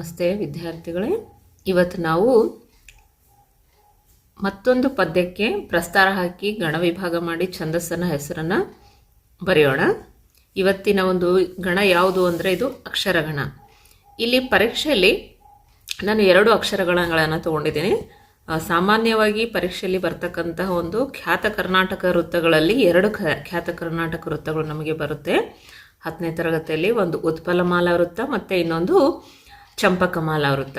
ನಮಸ್ತೆ ವಿದ್ಯಾರ್ಥಿಗಳೇ. ಇವತ್ತು ನಾವು ಮತ್ತೊಂದು ಪದ್ಯಕ್ಕೆ ಪ್ರಸ್ತಾರ ಹಾಕಿ ಗಣ ವಿಭಾಗ ಮಾಡಿ ಛಂದಸ್ಸನ ಹೆಸರನ್ನು ಬರೆಯೋಣ. ಇವತ್ತಿನ ಒಂದು ಗಣ ಯಾವುದು ಅಂದರೆ ಇದು ಅಕ್ಷರಗಣ. ಇಲ್ಲಿ ಪರೀಕ್ಷೆಯಲ್ಲಿ ನಾನು ಎರಡು ಅಕ್ಷರಗಣಗಳನ್ನು ತಗೊಂಡಿದ್ದೀನಿ. ಸಾಮಾನ್ಯವಾಗಿ ಪರೀಕ್ಷೆಯಲ್ಲಿ ಬರ್ತಕ್ಕಂತಹ ಒಂದು ಖ್ಯಾತ ಕರ್ನಾಟಕ ವೃತ್ತಗಳಲ್ಲಿ ಎರಡು ಖ್ಯಾ- ಖ್ಯಾತ ಕರ್ನಾಟಕ ವೃತ್ತಗಳು ನಮಗೆ ಬರುತ್ತೆ. ಹತ್ತನೇ ತರಗತಿಯಲ್ಲಿ ಒಂದು ಉತ್ಪಲಮಾಲಾ ವೃತ್ತ ಮತ್ತು ಇನ್ನೊಂದು ಚಂಪಕಮಾಲಾ ವೃತ್ತ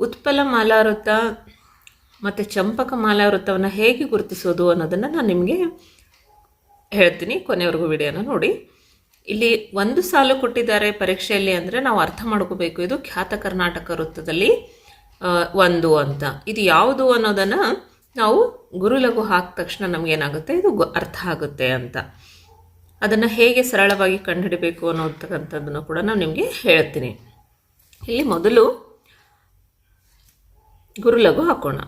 ಉತ್ಪಲಮಾಲಾ ವೃತ್ತ ಮತ್ತು ಚಂಪಕಮಾಲಾ ವೃತ್ತವನ್ನು ಹೇಗೆ ಗುರುತಿಸೋದು ಅನ್ನೋದನ್ನು ನಾನು ನಿಮಗೆ ಹೇಳ್ತೀನಿ ಕೊನೆವರೆಗೂ ವಿಡಿಯೋನ ನೋಡಿ. ಇಲ್ಲಿ ಒಂದು ಸಾಲು ಕೊಟ್ಟಿದ್ದಾರೆ ಪರೀಕ್ಷೆಯಲ್ಲಿ ಅಂದರೆ ನಾವು ಅರ್ಥ ಮಾಡ್ಕೋಬೇಕು, ಇದು ಖ್ಯಾತ ಕರ್ನಾಟಕ ವೃತ್ತದಲ್ಲಿ ಒಂದು ಅಂತ. ಇದು ಯಾವುದು ಅನ್ನೋದನ್ನು ನಾವು ಗುರುಲಘು ಹಾಕಿದ ತಕ್ಷಣ ನಮಗೇನಾಗುತ್ತೆ, ಇದು ಅರ್ಥ ಆಗುತ್ತೆ ಅಂತ. ಅದನ್ನು ಹೇಗೆ ಸರಳವಾಗಿ ಕಂಡುಹಿಡಬೇಕು ಅನ್ನೋತಕ್ಕಂಥದ್ದನ್ನು ಕೂಡ ನಾನು ನಿಮಗೆ ಹೇಳ್ತೀನಿ. ಇಲ್ಲಿ ಮೊದಲು ಗುರುಲಘು ಹಾಕೋಣ.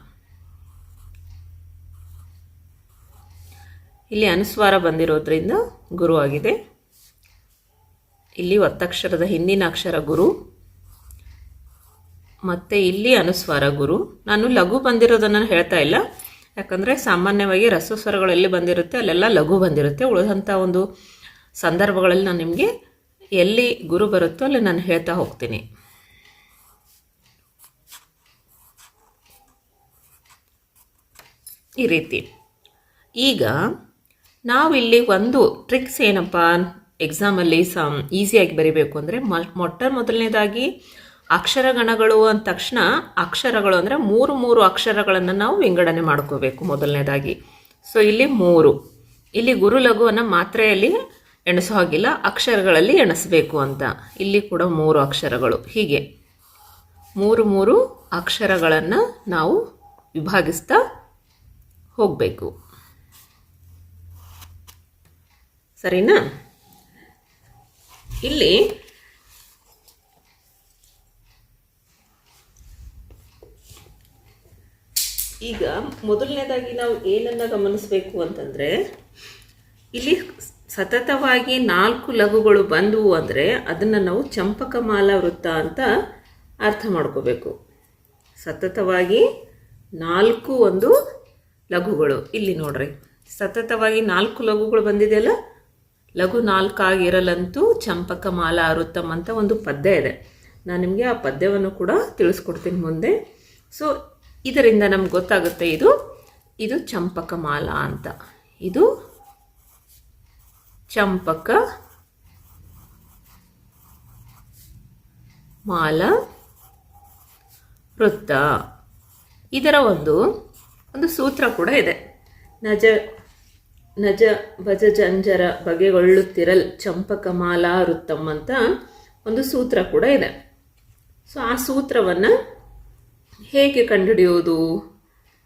ಇಲ್ಲಿ ಅನುಸ್ವಾರ ಬಂದಿರೋದ್ರಿಂದ ಗುರು ಆಗಿದೆ. ಇಲ್ಲಿ ಒತ್ತಕ್ಷರದ ಹಿಂದಿನ ಅಕ್ಷರ ಗುರು. ಮತ್ತು ಇಲ್ಲಿ ಅನುಸ್ವಾರ ಗುರು. ನಾನು ಲಘು ಬಂದಿರೋದನ್ನು ಹೇಳ್ತಾ ಇಲ್ಲ. ಯಾಕಂದರೆ ಸಾಮಾನ್ಯವಾಗಿ ರಸಸ್ವರಗಳು ಎಲ್ಲಿ ಬಂದಿರುತ್ತೆ, ಅಲ್ಲೆಲ್ಲ ಲಘು ಬಂದಿರುತ್ತೆ. ಉಳಿದಂಥ ಒಂದು ಸಂದರ್ಭಗಳಲ್ಲಿ ನಾನು ನಿಮಗೆ ಎಲ್ಲಿ ಗುರು ಬರುತ್ತೋ ಅಲ್ಲಿ ನಾನು ಹೇಳ್ತಾ ಹೋಗ್ತೀನಿ. ಈ ರೀತಿ. ಈಗ ನಾವಿಲ್ಲಿ ಒಂದು ಟ್ರಿಕ್ಸ್ ಏನಪ್ಪ ಎಕ್ಸಾಮಲ್ಲಿ ಸಮ್ ಈಸಿಯಾಗಿ ಬರಿಬೇಕು ಅಂದರೆ ಮೊಟ್ಟ ಮೊದಲನೇದಾಗಿ ಅಕ್ಷರಗಣಗಳು ಅಂದ ತಕ್ಷಣ ಅಕ್ಷರಗಳು ಅಂದರೆ ಮೂರು ಮೂರು ಅಕ್ಷರಗಳನ್ನು ನಾವು ವಿಂಗಡಣೆ ಮಾಡ್ಕೋಬೇಕು ಮೊದಲನೇದಾಗಿ. ಸೊ ಇಲ್ಲಿ ಮೂರು. ಇಲ್ಲಿ ಗುರು ಲಘುವನ್ನು ಮಾತ್ರೆಯಲ್ಲಿ ಎಣಿಸೋ ಹಾಗಿಲ್ಲ, ಅಕ್ಷರಗಳಲ್ಲಿ ಎಣಿಸ್ಬೇಕು ಅಂತ. ಇಲ್ಲಿ ಕೂಡ ಮೂರು ಅಕ್ಷರಗಳು. ಹೀಗೆ. ಮೂರು ಮೂರು ಅಕ್ಷರಗಳನ್ನು ನಾವು ವಿಭಾಗಿಸ್ತಾ ಹೋಗಬೇಕು. ಸರಿನಾ? ಇಲ್ಲಿ ಈಗ ಮೊದಲನೇದಾಗಿ ನಾವು ಏನನ್ನ ಗಮನಿಸಬೇಕು ಅಂತಂದರೆ, ಇಲ್ಲಿ ಸತತವಾಗಿ ನಾಲ್ಕು ಲಘುಗಳು ಬಂದವು ಅಂದರೆ ಅದನ್ನು ನಾವು ಚಂಪಕಮಾಲಾ ವೃತ್ತ ಅಂತ ಅರ್ಥ ಮಾಡ್ಕೋಬೇಕು. ಸತತವಾಗಿ ನಾಲ್ಕು ಒಂದು ಲಘುಗಳು. ಇಲ್ಲಿ ನೋಡ್ರಿ. ಸತತವಾಗಿ ನಾಲ್ಕು ಲಘುಗಳು ಬಂದಿದೆಯಲ್ಲ? ಲಘು ನಾಲ್ಕಾಗಿರಲಂತೂ ಚಂಪಕಮಾಲಾ ಅರುತ್ತಮ್ ಅಂತ ಒಂದು ಪದ್ಯ ಇದೆ. ನಾನು ನಿಮಗೆ ಆ ಪದ್ಯವನ್ನು ಕೂಡ ತಿಳಿಸ್ಕೊಡ್ತೀನಿ ಮುಂದೆ. ಸೊ ಇದರಿಂದ ನಮ್ಗೆ ಗೊತ್ತಾಗುತ್ತೆ ಇದು ಇದು ಚಂಪಕ ಮಾಲ ಅಂತ. ಇದು ಚಂಪಕ ಮಾಲ ವೃತ್ತ. ಇದರ ಒಂದು ಒಂದು ಸೂತ್ರ ಕೂಡ ಇದೆ. ನಜ ನಜ ಭಜ ಜಂಜರ ಬಗೆಗೊಳ್ಳುತ್ತಿರಲ್ ಚಂಪಕಮಾಲಾ ವೃತ್ತಮ್ ಅಂತ ಒಂದು ಸೂತ್ರ ಕೂಡ ಇದೆ. ಸೊ ಆ ಸೂತ್ರವನ್ನು ಹೇಗೆ ಕಂಡುಹಿಡಿಯೋದು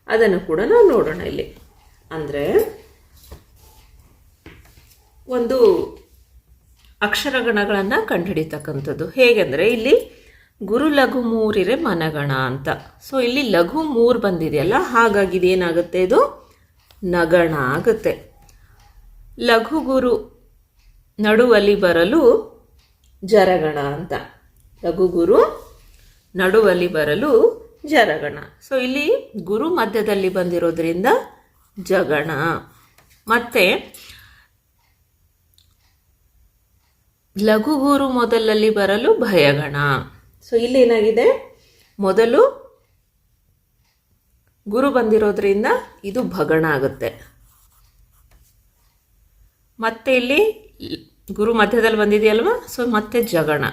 ಅದನ್ನು ಕೂಡ ನಾವು ನೋಡೋಣ ಇಲ್ಲಿ. ಅಂದರೆ, ಒಂದು ಅಕ್ಷರಗಣಗಳನ್ನು ಕಂಡುಹಿಡಿತಕ್ಕಂಥದ್ದು. ಹೇಗೆಂದರೆ, ಇಲ್ಲಿ ಗುರು ಲಘು ಮೂರಿರೆ ಮನಗಣ ಅಂತ. ಸೊ ಇಲ್ಲಿ ಲಘು ಮೂರು ಬಂದಿದೆಯಲ್ಲ ಹಾಗಾಗಿ ಇದೇನಾಗುತ್ತೆ ಇದು? ನಗಣ ಆಗುತ್ತೆ. ಲಘು ಗುರು ನಡುವಲ್ಲಿ ಬರಲು ಜರಗಣ ಅಂತ. ಲಘು ಗುರು ನಡುವಲ್ಲಿ ಬರಲು ಜರಗಣ. ಸೊ ಇಲ್ಲಿ ಗುರು ಮಧ್ಯದಲ್ಲಿ ಬಂದಿರೋದ್ರಿಂದ ಜಗಣ. ಮತ್ತೆ ಲಘುಗುರು ಮೊದಲಲ್ಲಿ ಬರಲು ಭಯಗಣ. ಸೊ ಇಲ್ಲಿ ಏನಾಗಿದೆ? ಮೊದಲು ಗುರು ಬಂದಿರೋದ್ರಿಂದ ಇದು ಭಗಣ ಆಗುತ್ತೆ. ಮತ್ತೆ ಇಲ್ಲಿ ಗುರು ಮಧ್ಯದಲ್ಲಿ ಬಂದಿದೆಯಲ್ವಾ? ಸೊ ಮತ್ತೆ ಜಗಣ.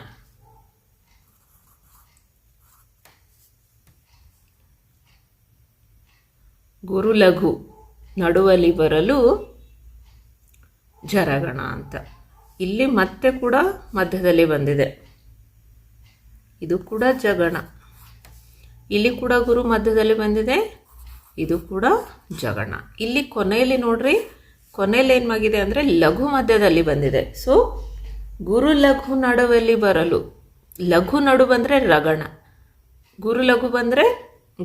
ಗುರು ಲಘು ನಡುವಲ್ಲಿ ಬರಲು ಜರಗಣ ಅಂತ. ಇಲ್ಲಿ ಮತ್ತೆ ಕೂಡ ಮಧ್ಯದಲ್ಲಿ ಬಂದಿದೆ. ಇದು ಕೂಡ ಜಗಣ. ಇಲ್ಲಿ ಕೂಡ ಗುರು ಮಧ್ಯದಲ್ಲಿ ಬಂದಿದೆ. ಇದು ಕೂಡ ಜಗಣ. ಇಲ್ಲಿ ಕೊನೆಯಲ್ಲಿ ನೋಡ್ರಿ, ಕೊನೆಯಲ್ಲಿ ಏನಾಗಿದೆ ಅಂದರೆ ಲಘು ಮಧ್ಯದಲ್ಲಿ ಬಂದಿದೆ. ಸೊ ಗುರು ಲಘು ನಡುವಲ್ಲಿ ಬರಲು, ಲಘು ನಡು ಬಂದರೆ ರಗಣ, ಗುರು ಲಘು ಬಂದರೆ,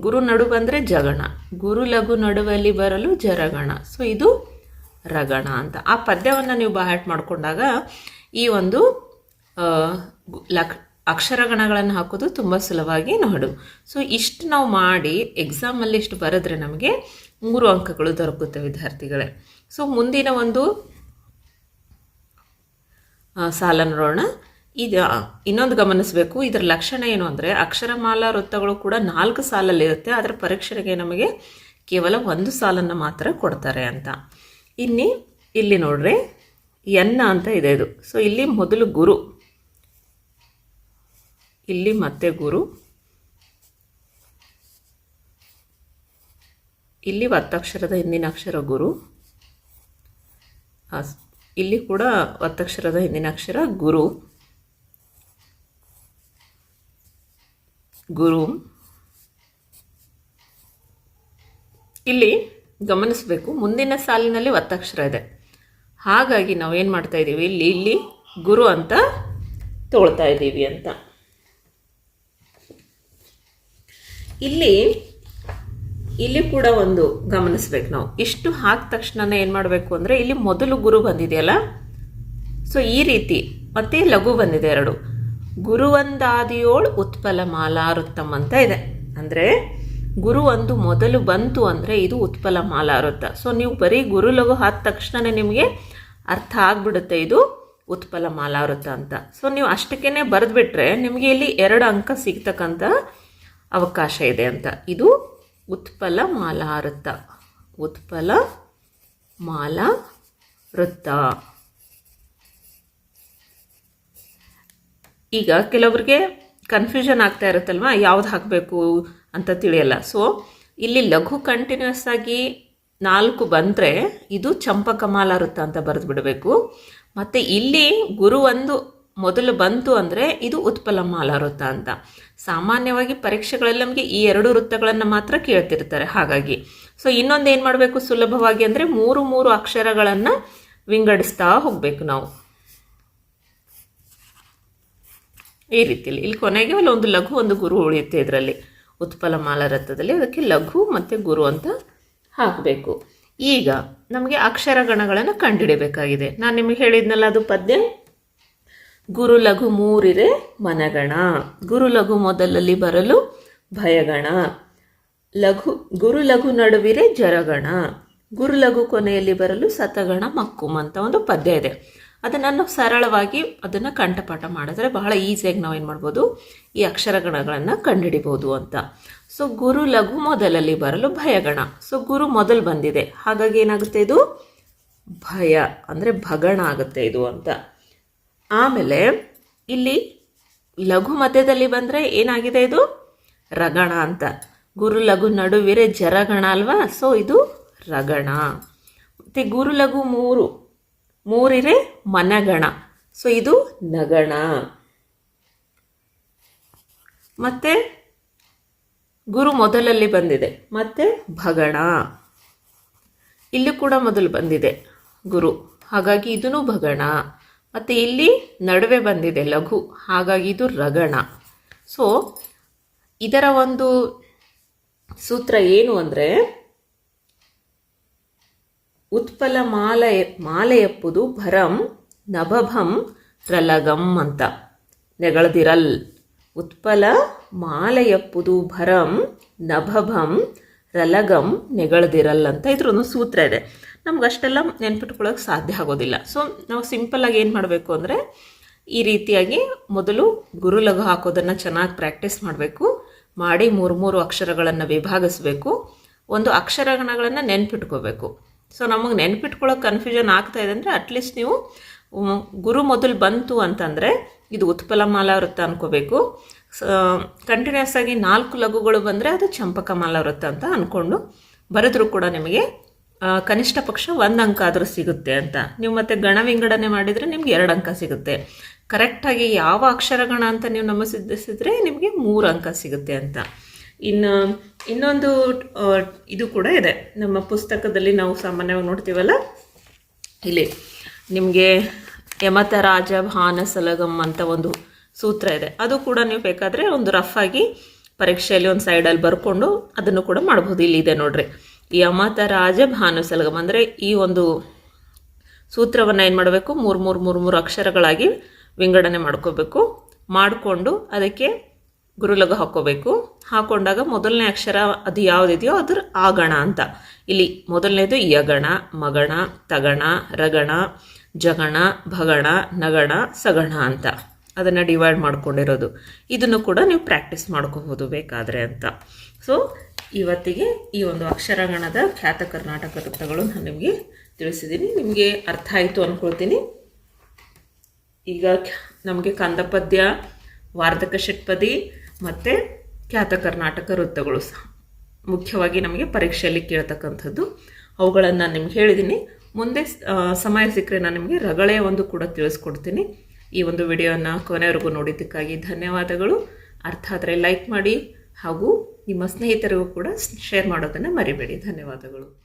ಗುರು ನಡು ಬಂದರೆ ಜಗಣ, ಗುರು ಲಘು ನಡುವಲ್ಲಿ ಬರಲು ಜರಗಣ. ಸೊ ಇದು ರಗಣ ಅಂತ. ಆ ಪದ್ಯವನ್ನು ನೀವು ಬಾಹ್ಯಾಟ್ ಮಾಡಿಕೊಂಡಾಗ ಈ ಒಂದು ಲಕ್ ಅಕ್ಷರಗಣಗಳನ್ನು ಹಾಕೋದು ತುಂಬ ಸುಲಭವಾಗಿ ನೋಡು. ಸೊ ಇಷ್ಟು ನಾವು ಮಾಡಿ ಎಕ್ಸಾಮಲ್ಲಿ ಇಷ್ಟು ಬರೆದ್ರೆ ನಮಗೆ ಮೂರು ಅಂಕಗಳು ದೊರಕುತ್ತೆ ವಿದ್ಯಾರ್ಥಿಗಳೇ. ಸೊ ಮುಂದಿನ ಒಂದು ಸಾಲ ನೋಡೋಣ. ಇದು ಇನ್ನೊಂದು ಗಮನಿಸಬೇಕು. ಇದರ ಲಕ್ಷಣ ಏನು ಅಂದರೆ ಅಕ್ಷರಮಾಲಾ ವೃತ್ತಗಳು ಕೂಡ ನಾಲ್ಕು ಸಾಲಲ್ಲಿರುತ್ತೆ ಅದರ ಪರೀಕ್ಷೆಗೆ ನಮಗೆ ಕೇವಲ ಒಂದು ಸಾಲನ್ನು ಮಾತ್ರ ಕೊಡ್ತಾರೆ ಅಂತ. ಇನ್ನಿ, ಇಲ್ಲಿ ನೋಡ್ರಿ, ಎನ್ನ ಅಂತ ಇದೆ ಇದು. ಸೊ ಇಲ್ಲಿ ಮೊದಲು ಗುರು. ಇಲ್ಲಿ ಮತ್ತೆ ಗುರು. ಇಲ್ಲಿ ಒತ್ತಕ್ಷರದ ಹಿಂದಿನ ಅಕ್ಷರ ಗುರು. ಇಲ್ಲಿ ಕೂಡ ಒತ್ತಕ್ಷರದ ಹಿಂದಿನ ಅಕ್ಷರ ಗುರು. ಗುರು. ಇಲ್ಲಿ ಗಮನಿಸಬೇಕು, ಮುಂದಿನ ಸಾಲಿನಲ್ಲಿ ಒತ್ತಕ್ಷರ ಇದೆ. ಹಾಗಾಗಿ ನಾವು ಏನು ಮಾಡ್ತಾ ಇದ್ದೀವಿ ಇಲ್ಲಿ ಇಲ್ಲಿ ಗುರು ಅಂತ ತೋಳ್ತಾ ಇದ್ದೀವಿ ಅಂತ. ಇಲ್ಲಿ ಇಲ್ಲಿ ಕೂಡ ಒಂದು ಗಮನಿಸ್ಬೇಕು ನಾವು. ಇಷ್ಟು ಹಾಕಿದ ತಕ್ಷಣನೇ ಏನು ಮಾಡಬೇಕು ಅಂದರೆ, ಇಲ್ಲಿ ಮೊದಲು ಗುರು ಬಂದಿದೆಯಲ್ಲ? ಸೊ ಈ ರೀತಿ, ಮತ್ತೆ ಲಘು ಬಂದಿದೆ ಎರಡು. ಗುರುವಂದಾದಿಯೋಳ್ ಉತ್ಪಲ ಮಾಲಾರುತ್ತಮ್ ಅಂತ ಇದೆ. ಅಂದರೆ, ಗುರು ಒಂದು ಮೊದಲು ಬಂತು ಅಂದರೆ ಇದು ಉತ್ಪಲ ಮಾಲಾರುತ್ತ. ಸೊ ನೀವು ಬರೀ ಗುರು ಲಘು ಹಾದ ತಕ್ಷಣನೇ ನಿಮಗೆ ಅರ್ಥ ಆಗ್ಬಿಡುತ್ತೆ ಇದು ಉತ್ಪಲ ಮಾಲಾರುತ್ತ ಅಂತ. ಸೊ ನೀವು ಅಷ್ಟಕ್ಕೇ ಬರೆದ್ಬಿಟ್ರೆ ನಿಮಗೆ ಇಲ್ಲಿ ಎರಡು ಅಂಕ ಸಿಗ್ತಕ್ಕಂಥ ಅವಕಾಶ ಇದೆ ಅಂತ. ಇದು ಉತ್ಪಲ ಮಾಲಾವೃತ್ತ ಉತ್ಪಲ ಮಾಲಾ ವೃತ್ತ ಈಗ ಕೆಲವರಿಗೆ ಕನ್ಫ್ಯೂಷನ್ ಆಗ್ತಾ ಇರುತ್ತಲ್ವ? ಯಾವ್ದು ಹಾಕಬೇಕು ಅಂತ ತಿಳಿಯಲ್ಲ. ಸೊ ಇಲ್ಲಿ ಲಘು ಕಂಟಿನ್ಯೂಸ್ ಆಗಿ ನಾಲ್ಕು ಬಂದರೆ ಇದು ಚಂಪಕಮಾಲ ವೃತ್ತ ಅಂತ ಬರೆದು ಬಿಡಬೇಕು. ಮತ್ತು ಇಲ್ಲಿ ಗುರು ಒಂದು ಮೊದಲು ಬಂತು ಅಂದರೆ ಇದು ಉತ್ಪಲ ವೃತ್ತ ಅಂತ. ಸಾಮಾನ್ಯವಾಗಿ ಪರೀಕ್ಷೆಗಳಲ್ಲಿ ನಮಗೆ ಈ ಎರಡು ವೃತ್ತಗಳನ್ನು ಮಾತ್ರ ಕೇಳ್ತಿರ್ತಾರೆ ಹಾಗಾಗಿ. ಸೊ ಇನ್ನೊಂದು ಏನು ಮಾಡಬೇಕು ಸುಲಭವಾಗಿ ಅಂದರೆ ಮೂರು ಮೂರು ಅಕ್ಷರಗಳನ್ನು ವಿಂಗಡಿಸ್ತಾ ಹೋಗಬೇಕು ನಾವು. ಈ ರೀತಿಯಲ್ಲಿ. ಇಲ್ಲಿ ಕೊನೆಗೆ ಅಲ್ಲಿ ಒಂದು ಲಘು ಒಂದು ಗುರು ಉಳಿಯುತ್ತೆ ಇದರಲ್ಲಿ. ಉತ್ಪಲ ಮಾಲರಥದಲ್ಲಿ ಅದಕ್ಕೆ ಲಘು ಮತ್ತು ಗುರು ಅಂತ ಹಾಕಬೇಕು. ಈಗ ನಮಗೆ ಅಕ್ಷರಗಣಗಳನ್ನು ಕಂಡುಹಿಡಬೇಕಾಗಿದೆ. ನಾನು ನಿಮಗೆ ಹೇಳಿದ್ನಲ್ಲ ಅದು ಪದ್ಯ? ಗುರು ಲಘು ಮೂರಿರೆ ಮನಗಣ. ಗುರು ಲಘು ಮೊದಲಲ್ಲಿ ಬರಲು ಭಯಗಣ. ಲಘು ಗುರು ಲಘು ನಡುವಿರೆ ಜರಗಣ. ಗುರು ಲಘು ಕೊನೆಯಲ್ಲಿ ಬರಲು ಸತಗಣ ಮಕ್ಕುಮ್ ಅಂತ ಒಂದು ಪದ್ಯ ಇದೆ. ಅದನ್ನು ಸರಳವಾಗಿ ಅದನ್ನು ಕಂಠಪಾಠ ಮಾಡಿದ್ರೆ ಬಹಳ ಈಸಿಯಾಗಿ ನಾವು ಏನು ಮಾಡ್ಬೋದು? ಈ ಅಕ್ಷರಗಣಗಳನ್ನು ಕಂಡುಹಿಡಿಬೋದು ಅಂತ. ಸೊ ಗುರು ಲಘು ಮೊದಲಲ್ಲಿ ಬರಲು ಭಯಗಣ. ಸೊ ಗುರು ಮೊದಲು ಬಂದಿದೆ. ಹಾಗಾಗಿ ಏನಾಗುತ್ತೆ ಇದು? ಭಯ, ಅಂದರೆ ಭಗಣ ಆಗುತ್ತೆ ಇದು ಅಂತ. ಆಮೇಲೆ ಇಲ್ಲಿ ಲಘು ಮಧ್ಯದಲ್ಲಿ ಬಂದರೆ ಏನಾಗಿದೆ ಇದು? ರಗಣ ಅಂತ. ಗುರು ಲಘು ನಡುವಿರೆ ಜರಗಣ ಅಲ್ವಾ? ಸೊ ಇದು ರಗಣ. ಮತ್ತು ಗುರು ಲಘು ಮೂರು, ಮೂರಿರೆ ಮನಗಣ. ಸೊ ಇದು ನಗಣ. ಮತ್ತೆ ಗುರು ಮೊದಲಲ್ಲಿ ಬಂದಿದೆ. ಮತ್ತೆ ಭಗಣ. ಇಲ್ಲಿ ಕೂಡ ಮೊದಲು ಬಂದಿದೆ ಗುರು. ಹಾಗಾಗಿ ಇದೂ ಭಗಣ. ಮತ್ತು ಇಲ್ಲಿ ನಡುವೆ ಬಂದಿದೆ ಲಘು, ಹಾಗಾಗಿ ಇದು ರಗಣ. ಸೊ ಇದರ ಒಂದು ಸೂತ್ರ ಏನು ಅಂದರೆ, ಉತ್ಪಲ ಮಾಲೆ ಮಾಲೆಯಪ್ಪುದು ಭರಂ ನಭಭಂ ರಲಗಂ ಅಂತ. ನೆಗಳದಿರಲ್ ಉತ್ಪಲ ಮಾಲೆಯಪ್ಪುದು ಭರಂ ನಭಭಂ ರಲಗಂ ನೆಗಳದಿರಲ್ ಅಂತ ಇದ್ರೊಂದು ಸೂತ್ರ ಇದೆ. ನಮ್ಗೆ ಅಷ್ಟೆಲ್ಲ ನೆನ್ಪಿಟ್ಕೊಳ್ಳೋಕೆ ಸಾಧ್ಯ ಆಗೋದಿಲ್ಲ. ಸೊ ನಾವು ಸಿಂಪಲ್ಲಾಗಿ ಏನು ಮಾಡಬೇಕು ಅಂದರೆ, ಈ ರೀತಿಯಾಗಿ ಮೊದಲು ಗುರು ಲಘು ಹಾಕೋದನ್ನು ಚೆನ್ನಾಗಿ ಪ್ರಾಕ್ಟೀಸ್ ಮಾಡಬೇಕು. ಮಾಡಿ ಮೂರು ಮೂರು ಅಕ್ಷರಗಳನ್ನು ವಿಭಾಗಿಸಬೇಕು. ಒಂದು ಅಕ್ಷರಗಣಗಳನ್ನು ನೆನ್ಪಿಟ್ಕೋಬೇಕು. ಸೊ ನಮಗೆ ನೆನ್ಪಿಟ್ಕೊಳ್ಳೋಕೆ ಕನ್ಫ್ಯೂಷನ್ ಆಗ್ತಾ ಇದೆ ಅಂದರೆ ಅಟ್ಲೀಸ್ಟ್ ನೀವು ಗುರು ಮೊದಲು ಬಂತು ಅಂತಂದರೆ, ಇದು ಉತ್ಪಲಮಾಲ ವೃತ್ತ ಅನ್ಕೋಬೇಕು. ಕಂಟಿನ್ಯೂಸ್ ಆಗಿ ನಾಲ್ಕು ಲಘುಗಳು ಬಂದರೆ ಅದು ಚಂಪಕ ಮಾಲಾ ವೃತ್ತ ಅಂತ ಅಂದ್ಕೊಂಡು ಬರೆದ್ರೂ ಕೂಡ ನಿಮಗೆ ಕನಿಷ್ಠ ಪಕ್ಷ ಒಂದು ಅಂಕ ಆದರೂ ಸಿಗುತ್ತೆ ಅಂತ. ನೀವು ಮತ್ತೆ ಗಣ ವಿಂಗಡಣೆ ಮಾಡಿದರೆ ನಿಮ್ಗೆ ಎರಡು ಅಂಕ ಸಿಗುತ್ತೆ. ಕರೆಕ್ಟಾಗಿ ಯಾವ ಅಕ್ಷರಗಣ ಅಂತ ನೀವು ನಮೂದಿಸಿದ್ರೆ ನಿಮಗೆ ಮೂರು ಅಂಕ ಸಿಗುತ್ತೆ ಅಂತ. ಇನ್ನು, ಇನ್ನೊಂದು ಇದು ಕೂಡ ಇದೆ. ನಮ್ಮ ಪುಸ್ತಕದಲ್ಲಿ ನಾವು ಸಾಮಾನ್ಯವಾಗಿ ನೋಡ್ತೀವಲ್ಲ? ಇಲ್ಲಿ ನಿಮಗೆ ಯಮತ ರಾಜ ಭಾನ ಸಲಗಮ್ ಅಂತ ಒಂದು ಸೂತ್ರ ಇದೆ. ಅದು ಕೂಡ ನೀವು ಬೇಕಾದರೆ ಒಂದು ರಫ್ ಆಗಿ ಪರೀಕ್ಷೆಯಲ್ಲಿ ಒಂದು ಸೈಡಲ್ಲಿ ಬರ್ಕೊಂಡು ಅದನ್ನು ಕೂಡ ಮಾಡ್ಬೋದು. ಇಲ್ಲಿ ಇದೆ ನೋಡ್ರಿ. ಯಮತ ರಾಜ ಭಾನು ಸಲಗಮ್. ಅಂದರೆ ಈ ಒಂದು ಸೂತ್ರವನ್ನು ಏನು ಮಾಡಬೇಕು? ಮೂರು ಮೂರು ಮೂರು ಮೂರು ಅಕ್ಷರಗಳಾಗಿ ವಿಂಗಡಣೆ ಮಾಡ್ಕೋಬೇಕು. ಮಾಡಿಕೊಂಡು ಅದಕ್ಕೆ ಗುರುಲಗ ಹಾಕ್ಕೋಬೇಕು. ಹಾಕೊಂಡಾಗ ಮೊದಲನೇ ಅಕ್ಷರ ಅದು ಯಾವುದಿದೆಯೋ ಅದ್ರ ಆಗಣ ಅಂತ. ಇಲ್ಲಿ ಮೊದಲನೇದು ಯಗಣ, ಮಗಣ, ತಗಣ, ರಗಣ, ಜಗಣ, ಭಗಣ, ನಗಣ, ಸಗಣ ಅಂತ. ಅದನ್ನು ಡಿವೈಡ್ ಮಾಡ್ಕೊಂಡಿರೋದು. ಇದನ್ನು ಕೂಡ ನೀವು ಪ್ರಾಕ್ಟೀಸ್ ಮಾಡ್ಕೋಬೋದು ಬೇಕಾದರೆ ಅಂತ. ಸೊ ಇವತ್ತಿಗೆ ಈ ಒಂದು ಅಕ್ಷರಗಣದ ಖ್ಯಾತ ಕರ್ನಾಟಕ ವೃತ್ತಗಳು ನಾನು ನಿಮಗೆ ತಿಳಿಸಿದ್ದೀನಿ. ನಿಮಗೆ ಅರ್ಥ ಆಯಿತು ಅಂದ್ಕೊಳ್ತೀನಿ ಈಗ ನಮಗೆ ಕಂದಪದ್ಯ, ವಾರ್ಧಕ ಷಟ್ಪದಿ ಮತ್ತು ಖ್ಯಾತ ಕರ್ನಾಟಕ ವೃತ್ತಗಳು ಸಹ ಮುಖ್ಯವಾಗಿ ನಮಗೆ ಪರೀಕ್ಷೆಯಲ್ಲಿ ಕೇಳ್ತಕ್ಕಂಥದ್ದು. ಅವುಗಳನ್ನು ನಾನು ನಿಮ್ಗೆ ಹೇಳಿದ್ದೀನಿ. ಮುಂದೆ ಸಮಯ ಸಿಕ್ಕರೆ ನಾನು ನಿಮಗೆ ರಗಳೆಯ ಒಂದು ಕೂಡ ತಿಳಿಸ್ಕೊಡ್ತೀನಿ. ಈ ಒಂದು ವಿಡಿಯೋನ ಕೊನೆವರೆಗೂ ನೋಡಿದ್ದಕ್ಕಾಗಿ ಧನ್ಯವಾದಗಳು. ಅರ್ಥ ಆದರೆ ಲೈಕ್ ಮಾಡಿ ಹಾಗೂ ನಿಮ್ಮ ಸ್ನೇಹಿತರಿಗೂ ಕೂಡ ಶೇರ್ ಮಾಡೋದನ್ನು ಮರಿಬೇಡಿ. ಧನ್ಯವಾದಗಳು.